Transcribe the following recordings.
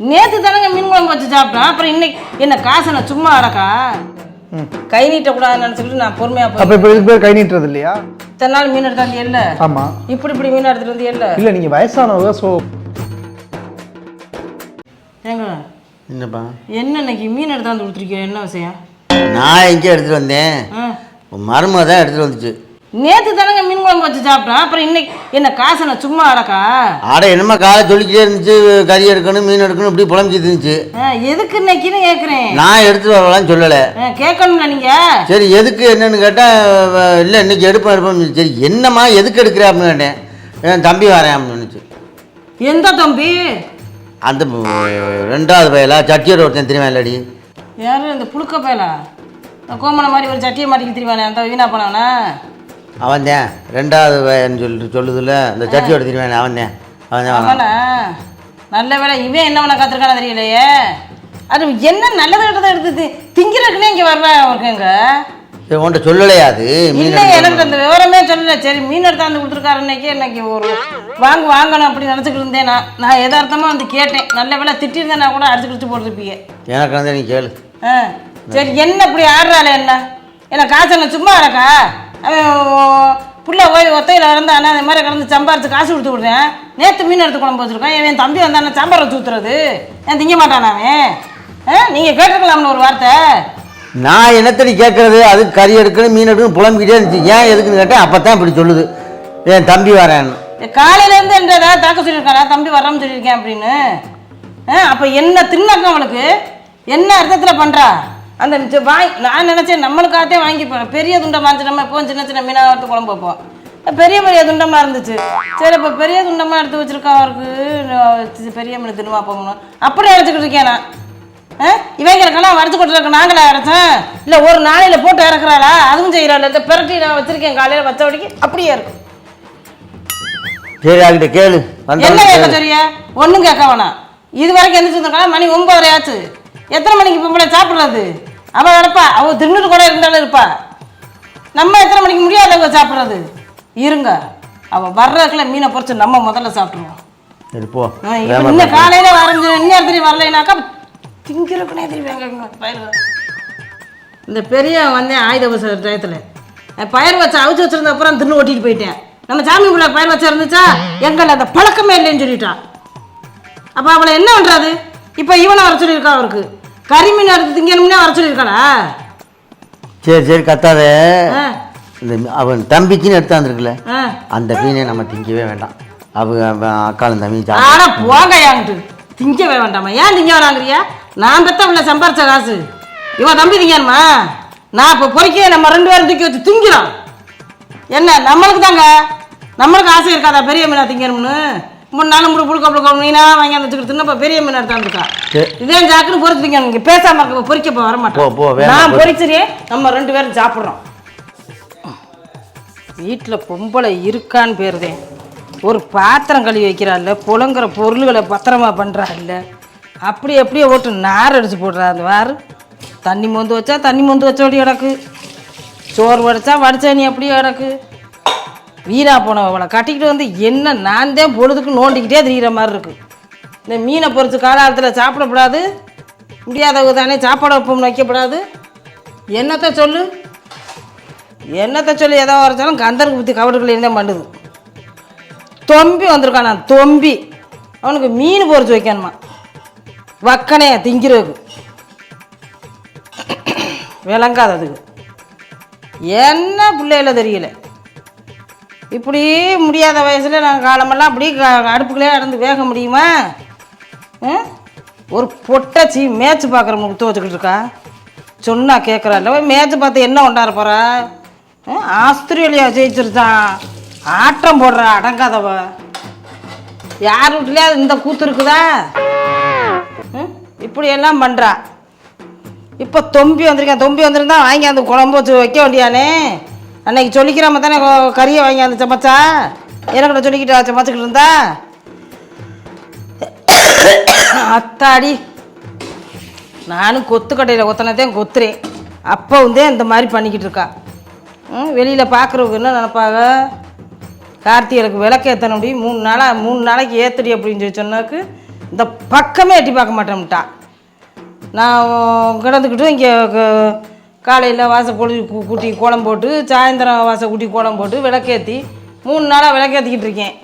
நேற்று தானங்க மீன் குழம்பு வச்சு சாப்பிட்டேன். அப்புறம் இன்னைக்கு என்ன காசை நான் சும்மா அடக்கா கை நீட்டக்கூடாதுன்னு நினச்சிக்கிட்டு நான் பொறுமையாக போய் அப்ப இப்ப இதுக்கு பேர் கை நீட்டுறது இல்லையா? இத்தனை நாள் மீன் எடுத்தாந்து இல்ல. ஆமா. இப்படி இப்படி மீன் எடுத்துட்டு வந்து இல்ல. இல்ல நீங்க வயசானவங்க ஸோ ஏங்க என்னப்பா? என்ன இன்னைக்கு மீன் எடுத்தாந்து கொடுத்துருக்கீங்க என்ன விஷயம்? நான் எங்கே எடுத்துகிட்டு வந்தேன். மருமக தான் எடுத்துகிட்டு வந்துச்சு. நேற்று தானங்க மீன் குழம்பு வச்சு சாப்பிட்டேன் அப்புறம் இன்னைக்கு என்ன காசை நான் சும்மா அடக்கா ஆட என்னம்மா காலை சொல்லிக்கிட்டே இருந்துச்சு கறி எடுக்கணும் மீன் எடுக்கணும் இப்படி புலம்பிச்சிட்டு இருந்துச்சு. எதுக்கு இன்னைக்குன்னு கேட்குறேன் நான் எடுத்துட்டு வரலாம்னு சொல்லலை. கேட்கணும்ல நீங்க? சரி எதுக்கு என்னன்னு கேட்டேன் இல்லை இன்னைக்கு எடுப்போம் எடுப்போம் சரி என்னம்மா எதுக்கு எடுக்கிற அப்படின்னு கேட்டேன். என் தம்பி வரேன் அப்படின்னு. எந்த தம்பி? அந்த ரெண்டாவது பையலா சட்டியோட ஒருத்தன் தெரியுமா இல்லடி? யாரு இந்த புழுக்க பயலா? கோமனை மாதிரி ஒரு சட்டியை மாட்டிக்கு தெரியுவானே அந்த வீணா போனவனா? அவன் தான் ரெண்டாவது பையன் சொல்லிட்டு சொல்லுதுல இந்த சட்டியோட தெரியுமா அவன் தான் அவன் அவனா நல்ல வேலை இவன் என்ன பண்ண காத்திருக்கானு தெரியலையே. அது என்ன நல்லது கெட்டதை எடுத்து திங்கிறதுக்குன்னே இங்கே வர்றேன் அவருக்கு எங்க சரி உன்கிட்ட சொல்லலையா அது? மீன் இல்லை எனக்கு அந்த விவரமே சொல்லல. சரி மீன் எடுத்தாந்து கொடுத்துருக்காரு இன்னைக்கு இன்னைக்கு ஒரு வாங்க வாங்கணும் அப்படி நினச்சிக்கிட்டு இருந்தேன் நான். நான் யதார்த்தமாக வந்து கேட்டேன். நல்ல வேலை திட்டிருந்தேன் கூட அடிச்சு கிடிச்சு போட்டுருப்பீங்க எனக்கு வந்து நீ கேளு. ஆ. சரி என்ன இப்படி ஆடுறாள் என்ன? என்ன காசு என்ன சும்மா அவன் புள்ள போய் ஒத்தையில் இருந்தானே அந்த மாதிரி கிடந்து சம்பாரிச்சு காசு கொடுத்து விடுறேன். நேற்று மீன் எடுத்து குழம்பு வச்சிருக்கான் என் தம்பி வந்தானே சாம்பார் வச்சு ஊத்துறது? ஏன் திங்க மாட்டானா அவன்? நீங்கள் கேட்டிருக்கலாம்னு ஒரு வார்த்தை. நான் என்னத்தடி கேட்கறது? அது கறி எடுக்கணும் மீன் எடுக்கணும் புலம்பிக்கிட்டே இருந்துச்சு. ஏன் எதுக்குன்னு கேட்டேன் அப்போ தான் இப்படி சொல்லுது. என் தம்பி வரேன்னு. காலையிலேருந்து என்ற ஏதாவது தாக்க சொல்லியிருக்கானா தம்பி வர்றோம்னு சொல்லியிருக்கேன் அப்படின்னு. அப்போ என்ன தின்னாக்கம் அவளுக்கு என்ன அர்த்தத்தில் பண்ணுறா அந்த வாய் நான் நினச்சேன் நம்மளுக்காகத்தே வாங்கி போகிறேன் பெரிய துண்டமாக இருந்துச்சு நம்ம எப்போ சின்ன சின்ன மீனாக எடுத்து குழம்பு வைப்போம். பெரிய பெரிய துண்டமாக இருந்துச்சு. சரி இப்போ பெரிய துண்டமாக எடுத்து வச்சிருக்கா அவருக்கு? பெரிய மீன் தின்னுமா போகணும் அப்படி அரைச்சிக்கிட்டு இருக்கேன் நான். ஆ? இவைங்களுக்கெல்லாம் வரைச்சு கொடுத்துருக்க நாங்களே அரைச்சேன்? இல்லை ஒரு நாளையில் போட்டு இறக்குறாளா? அதுவும் செய்கிறாள் இந்த பிரட்டி நான் வச்சிருக்கேன் காலையில் வச்சபடிக்கு அப்படியே இருக்கும் சரி அவகிட்ட கேளு. என்ன கேட்க. சொல்றியா ஒன்றும் கேட்க வேணாம். இது வரைக்கும் எந்த சொல்லிருக்கா மணி ஒன்பதரை ஆச்சு எத்தனை மணிக்கு பொம்பளை சாப்பிட்றது? அவள் கிடப்பா அவள் தின்னுட்டு கூட இருந்தாலும் இருப்பா. நம்ம எத்தனை மணிக்கு முடியாதவங்க சாப்பிட்றது? இருங்க. அவள் வர்றதுக்குள்ள மீனை பொறிச்சு நம்ம முதல்ல சாப்பிட்ருவோம் இன்னும் காலையில் வரைஞ்சு இன்னும் தெரியும் வரலைனாக்கா திங்கிறக்குனே தெரியுவாங்க பயிர் இந்த பெரிய வந்தேன் ஆயுத பூச டயத்தில். பயிர் வச்சு அவிச்சு வச்சிருந்த அப்புறம் தின்னு ஓட்டிட்டு போயிட்டேன். நம்ம சாமிக்குள்ள பயிர் வச்சு இருந்துச்சா? எங்களை அந்த பழக்கமே இல்லைன்னு சொல்லிட்டான் அப்போ அவளை என்ன பண்ணுறாது இப்போ இவனை வர சொல்லியிருக்கா அவருக்கு? கரிமீன் எடுத்து திங்கணும்னே வர சொல்லியிருக்காளா? சரி சரி கத்தாத. இந்த அவன் தம்பிக்குன்னு எடுத்தாந்துருக்குல்ல அந்த மீனை நம்ம திங்கவே வேண்டாம். அவங்க அவன் அக்காலும் தம்பி ஜா ஆனா போங்க யாங்கிட்டு திங்கவே வேண்டாமா ஏன் திங்க வேணாங்கிறியா நான் பெத்த அவளை சம்பாரிச்ச காசு. இவன் தம்பி திங்கணுமா? நான் இப்போ பொறிக்க நம்ம ரெண்டு பேரும் தூக்கி வச்சு திங்கிறோம். என்ன நம்மளுக்கு தாங்க நம்மளுக்கு ஆசை இருக்காதா பெரிய மீனா திங்கணும்னு? மூணு நாள் முடி புழுக்க புழுக்க மீனா வாங்கி வச்சுக்கிட்டு இப்போ பெரிய மீன் எடுத்தாந்துருக்கா. இதே ஜாக்குன்னு பொறிச்சு திங்கணும் இங்கே பேசாம இருக்க பொறிக்க வர போ, போ, வேணாம், நான் பொறி. பொறிச்சிரியே நம்ம ரெண்டு பேரும் சாப்பிட்றோம். வீட்டில் பொம்பளை இருக்கான்னு பேருதே. ஒரு பாத்திரம் கழுவி வைக்கிறாள்ல புலங்குற பொருள்களை பத்திரமா பண்ணுறாள்ல அப்படி அப்படியே ஓட்டு நார் அடிச்சு போடுறா அந்த வாரு. தண்ணி மொந்து வச்சா தண்ணி மொந்து வச்சபடி கிடக்கு. சோறு வடிச்சா வடிச்சா நீ அப்படியே கிடக்கு. வீணாக போனவளை கட்டிக்கிட்டு வந்து என்ன நான் தான் பொழுதுக்கு நோண்டிக்கிட்டே திரிகிற மாதிரி இருக்குது இந்த மீனை பொறிச்சு காலாலத்தில் சாப்பிடக்கூடாது முடியாதவங்க தானே சாப்பாடு வைப்போம் வைக்கப்படாது. என்னத்தை சொல்லு? என்னத்தை சொல்லி? எதோ வரைச்சாலும் கந்தருக்கு புத்தி கவடுக்குள்ளே பண்ணுது? தொம்பி வந்திருக்கான் நான் தொம்பி. அவனுக்கு மீன் பொறிச்சு வைக்கணுமா? வக்கனே திங்கிறதுக்கு. விளங்காததுக்கு. என்ன பிள்ளைகள தெரியல. இப்படி முடியாத வயசில் நாங்கள் காலமெல்லாம் அப்படி அடுப்புக்குள்ளே நடந்து வேக முடியுமா? ஒரு பொட்டச்சி மேட்ச் பார்க்குற முத்து வச்சுக்கிட்டு இருக்கா? சொன்னால் கேட்குறாள் மேட்ச் பார்த்து என்ன கொண்டாட போகிறா ஆஸ்திரேலியா ஜெயிச்சிருச்சான் ஆட்டம் போடுறா அடங்காதவ. யார் வீட்லையா இந்த கூத்து இருக்குதா? ம்? இப்படி எல்லாம் பண்ணுறா இப்போ தொம்பி வந்திருக்கேன் தொம்பி வந்திருந்தா வாங்கி அந்த குழம்பு வச்சு வைக்க வேண்டியானே? அன்னைக்கு சொல்லிக்கிறாம தானே கறியை வாங்கி அந்த சமைச்சா? எனக்கிட்ட சொல்லிக்கிட்டு சமைச்சிக்கிட்டு இருந்தா? அத்தாடி. நானும் கொத்து கட்டையில் கொத்துறேன். அப்போ வந்து இந்த மாதிரி பண்ணிக்கிட்டு இருக்கா. வெளியில் பார்க்குறவங்க என்ன நினப்பாங்க? கார்த்திகளுக்கு விளக்கு ஏற்றணும் முடியும் மூணு நாளாக மூணு நாளைக்கு ஏற்றுடி அப்படின்னு சொல்லி சொன்னாக்கு. இந்த பக்கமே எட்டி பார்க்க மாட்டேன்ட்டா நான் கிடந்துக்கிட்டும் இங்கே காலையில் வாசல் கொடி கூ- கூட்டி கோலம் போட்டு சாயந்தரம் வாசல் கூட்டி கோலம் போட்டு விளக்கேற்றி மூணு நாளாக விளக்கேற்றிக்கிட்டு இருக்கேன்.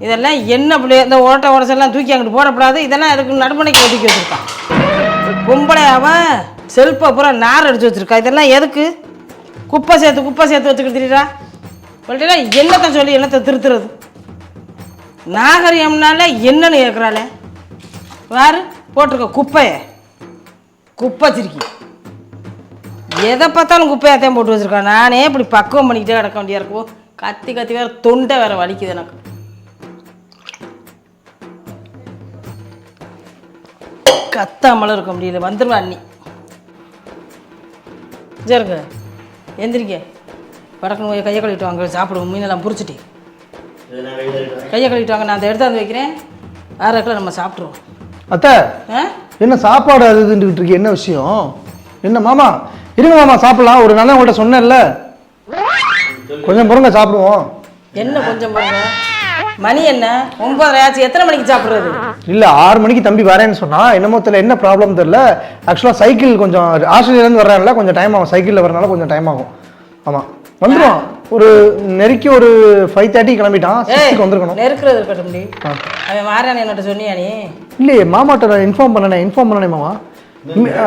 இதெல்லாம் என்ன பிள்ளை இந்த ஓட்ட உடச்செல்லாம் தூக்கி அங்கிட்டு போடக்கூடாது இதெல்லாம் அதுக்கு நடுமுனைக்கு ஒதுக்கி வச்சுருக்கான். பொம்பளை அவன் செல்ஃபை பூரா நார் அடித்து வச்சிருக்கா. இதெல்லாம் எதுக்கு? குப்பை சேர்த்து குப்பை சேர்த்து வச்சுக்கிட்டு திரிடா சொல்லிட்டா என்னத்தை சொல்லி என்னத்தை திருத்துறது? நாகரிகம்னால என்னன்னு கேட்குறாளே வேறு போட்டிருக்க குப்பையை. குப்பை சிரிக்கி. எதை பார்த்தாலும் குப்பையாத்தையும் போட்டு வச்சிருக்கான். நானே இப்படி பக்குவம் பண்ணிக்கிட்டே கிடக்க வேண்டியா இருக்கும் கத்தி கத்தி வேற தொண்டை வேற வலிக்குது எனக்கு. கத்தாமலும் இருக்க முடியல. வந்துருவா அண்ணி. சரிங்க எந்திரிக்க வடக்கணும் கையை கழுவிட்டு வாங்க. சாப்பிடுவோம். மீனெல்லாம் புரிச்சுட்டு. கையை கழுவிட்டு வாங்க. நான் அதை எடுத்தாந்து வைக்கிறேன். ஆறு கிலோ நம்ம சாப்பிட்ருவோம் அத்தை ஆ? என்ன சாப்பாடு அது இதுன்னுட்டு இருக்கு என்ன விஷயம்? என்ன மாமா இருங்க மாமா சாப்பிடலாம். ஒரு நாள் உங்கள்கிட்ட சொன்னேன்ல. கொஞ்சம் பொறுங்க சாப்பிடுவோம். என்ன கொஞ்சம் பாருங்க மணி என்ன? ஒன்பதரை ஆச்சு. எத்தனை மணிக்கு சாப்பிட்றது? இல்ல ஆறு மணிக்கு தம்பி வரேன்னு சொன்னா என்னமோ தெரியல என்ன ப்ராப்ளம் தெரியல. ஆக்சுவலா சைக்கிள் கொஞ்சம் ஆஸ்திரேலியாலேருந்து வர்றேன்ல கொஞ்சம் டைம் ஆகும். சைக்கிளில் வரனால கொஞ்சம் டைம் ஆகும். ஆமா. வந்துருவான் ஒரு நெருக்கி ஒரு ஃபைவ் தேர்ட்டி கிளம்பிட்டான். சிக்ஸ்க்கு வந்திருக்கணும். நெருக்கிறது இருக்கட்டும் முடி ஆ. அவன் மாறான் என்னட்ட சொன்னியா நீ? இல்லையே மாமாட்ட இன்ஃபார்ம் பண்ணனே இன்ஃபார்ம் பண்ணனே மாமா. ஆ,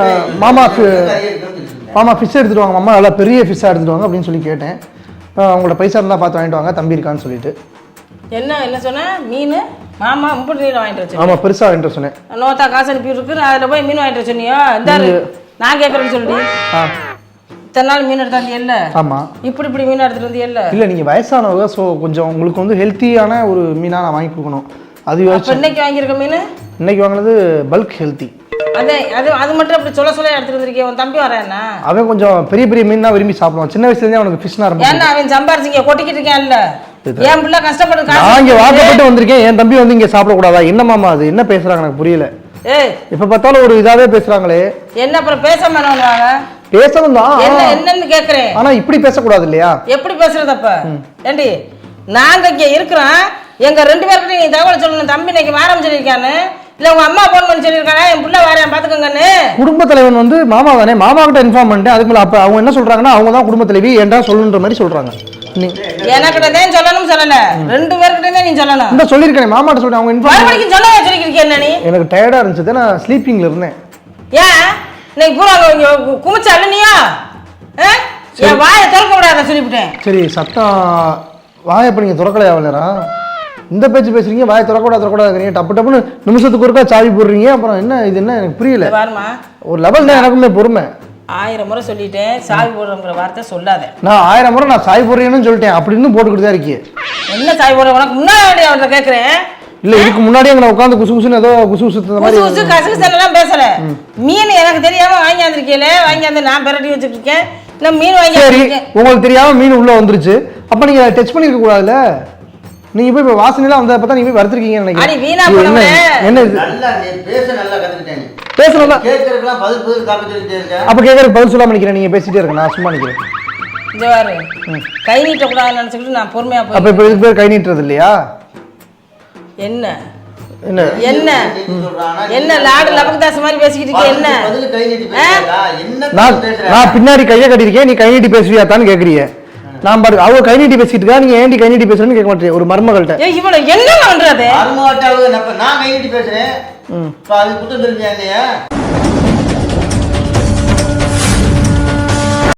மாமா ஃபிஷ் எடுத்துட்டு வாங்க மாமா. நல்லா பெரிய ஃபிஷ்ஷாக எடுத்துட்டு வாங்க அப்படின்னு சொல்லி கேட்டேன். ஆ, உங்களோட பைசா இருந்தால் பார்த்து வாங்கிட்டு வாங்க தம்பி இருக்கான்னு சொல்லிட்டு. என்ன என்ன சொன்ன? மீன்? மாமா முப்பது நீர் வாங்கிட்டு வச்சு ஆமாம் பெருசாக வாங்கிட்டு சொன்னேன். நோத்தா காசு அனுப்பி இருக்கு அதில் போய் மீன் வாங்கிட்டு சொன்னியா இந்தாரு நான் கேட்குறேன்னு சொல்லி ஆ. இத்தனை நாள் மீன் எடுத்தாந்து இல்ல ஆமாம் இப்படி இப்படி மீன் எடுத்துட்டு வந்து இல்ல இல்லை நீங்கள் வயசானவங்க ஸோ கொஞ்சம் உங்களுக்கு வந்து ஹெல்த்தியான ஒரு மீனாக நான் வாங்கி கொடுக்கணும். அது இன்னைக்கு வாங்கியிருக்க மீன்? இன்னைக்கு வாங்கினது பல்க் ஹெல்த்தி அதே அது அது மட்டும் அப்படி சொல்ல சொல்ல எடுத்துட்டு வந்திருக்கேன் உன் தம்பி வரேன்னா அவன் கொஞ்சம் பெரிய பெரிய மீன் தான் விரும்பி சாப்பிடுவான். சின்ன வயசுலேருந்தே அவனுக்கு ஃபிஷ்னா ரொம்ப ஏன்னா அவன் சம்பாரிச்சிங்க கொட்டிக்கிட்டு இருக்கான்ல? என் பிள்ளை கஷ்டப்பட்டு நான் இங்கே வாக்கப்பட்டு வந்திருக்கேன். என் தம்பி வந்து இங்கே சாப்பிடக்கூடாதா என்ன மாமா அது? என்ன பேசுகிறாங்க எனக்கு புரியல. ஏய். எப்போ பார்த்தாலும் ஒரு இதாகவே பேசுகிறாங்களே என்ன அப்புறம் பேச பேசணும் தான். என்ன என்னன்னு கேக்குறேன். ஆனா இப்படி பேசக்கூடாது இல்லையா? எப்படி பேசுறது அப்ப? ஏண்டி நாங்க இங்க இருக்கிறோம். எங்க ரெண்டு பேர்கிட்ட நீ தகவல் சொல்லணும். தம்பி இன்னைக்கு வாரம் சொல்லியிருக்கான்னு. இல்ல உங்க அம்மா போன் பண்ணி சொல்லியிருக்கானே என் புள்ள வாரேன் பாத்துக்கோங்கன்னு. குடும்ப தலைவன் வந்து மாமா தானே மாமா கிட்ட இன்ஃபார்ம் பண்ணிட்டேன். அதுக்கு மேல அப்ப அவங்க என்ன சொல்றாங்கன்னா அவங்க தான் குடும்ப தலைவி ஏன்டா சொல்லுன்ற மாதிரி சொல்றாங்க. நீ எனக்கிட்ட தான் சொல்லணும் சொல்லல. ரெண்டு பேர்கிட்ட நீ சொல்லணும். இந்த சொல்லியிருக்கேன் மாமாட்ட சொல்லிட்டேன். அவங்க இன்ஃபார்ம் மறுபடியும் சொல்ல சொல்லிக்கிறீங்க என்ன நீ? எனக்கு டயர்டா இருந்துச்சு. நான் ஸ்லீப்பிங்ல இருந்தேன். ஏன்? இன்னைக்கு பூரா இங்க குமிச்ச அள்ளனியா என் வாயை திறக்க விடாத சொல்லிவிட்டேன். சரி சத்தம். வாயை இப்ப நீங்க திறக்கலையா அவளரா இந்த பேச்சு பேசுறீங்க வாயை திறக்கூடாது திறக்கூடாதுங்கிறீங்க டப்பு டப்புன்னு நிமிஷத்துக்கு ஒருக்கா சாவி போடுறீங்க. அப்புறம் என்ன இது என்ன எனக்கு புரியல. பாருமா ஒரு லெவல் தான் எனக்குமே பொறுமை. ஆயிரம் முறை சொல்லிட்டேன் சாவி போடுறங்கிற வார்த்தை சொல்லாத. நான் ஆயிரம் முறை நான் சாய் போடுறேன்னு சொல்லிட்டேன். அப்படின்னு போட்டுக்கிட்டு தான் இருக்கீங்க. என்ன சாவி போடுற? உனக்கு முன்னாடி அவர்கிட்ட கேட்குறேன் இல்ல இதுக்கு முன்னாடியே அங்கே உட்காந்து குசு குசுன்னு ஏதோ குசு குசு மாதிரி புதுசு புதுசு கசகசெல்லாம் பேசல. மீன் எனக்கு தெரியாம வாங்கியாந்துருக்கீல வாங்கியாந்து நான் பெரட்டி வச்சுட்டு இருக்கேன் இல்ல மீன் வாங்கியாந்துருக்கேன் உங்களுக்கு தெரியாம மீன் உள்ள வந்துருச்சு. அப்ப நீங்க டச் பண்ணிருக்க கூடாதுல்ல? நீங்க போய் இப்ப வாசனைலாம் வந்தத பார்த்தா நீங்க போய் வறுத்திருக்கீங்கன்னு இது என்ன நல்லா நீ பேச நல்லா கத்துக்கிட்டேன் நீ. பேசுறதா கேட்கறதுக்கெல்லாம் பதில் பதில் காப்பி சொல்லிட்டே இருக்க. அப்ப கேட்கறதுக்கு பதில் சொல்லாம நிக்கிறேன். நீங்க பேசிட்டே இருக்க நான் சும்மா நிக்கிறேன். இங்க பாரு. கை நீட்ட கூடாதுன்னு நினைச்சுக்கிட்டு நான் பொறுமையா போய் அப்ப இப்ப இதுக்கு பேர் கை நீட்டுறது இல்லையா? என்ன? என்ன? என்ன? என்ன லாடு லபக்தாஸ் மாதிரி பேசிக்கிட்டு இருக்க என்ன? பதில் கை நீட்டி பேசுறா என்ன நான் பேசுற? நான் பின்னாடி கையை கட்டியிருக்கேன். நீ கை நீட்டி பேசுவியாத்தான்னு கேக்குறீங்க. நான் பாரு அவங்க கை நீட்டி பேசிட்டு இருக்கா நீங்க ஏன்டி கை நீட்டி பேசுறேன்னு கேட்க மாட்டேன். ஒரு மருமகள்கிட்ட. ஏய் இவ்வளவு என்ன பண்றது? மருமகட்டாவது நான் கை நீட்டி பேசுறேன். அது குத்தம் தெரிஞ்சா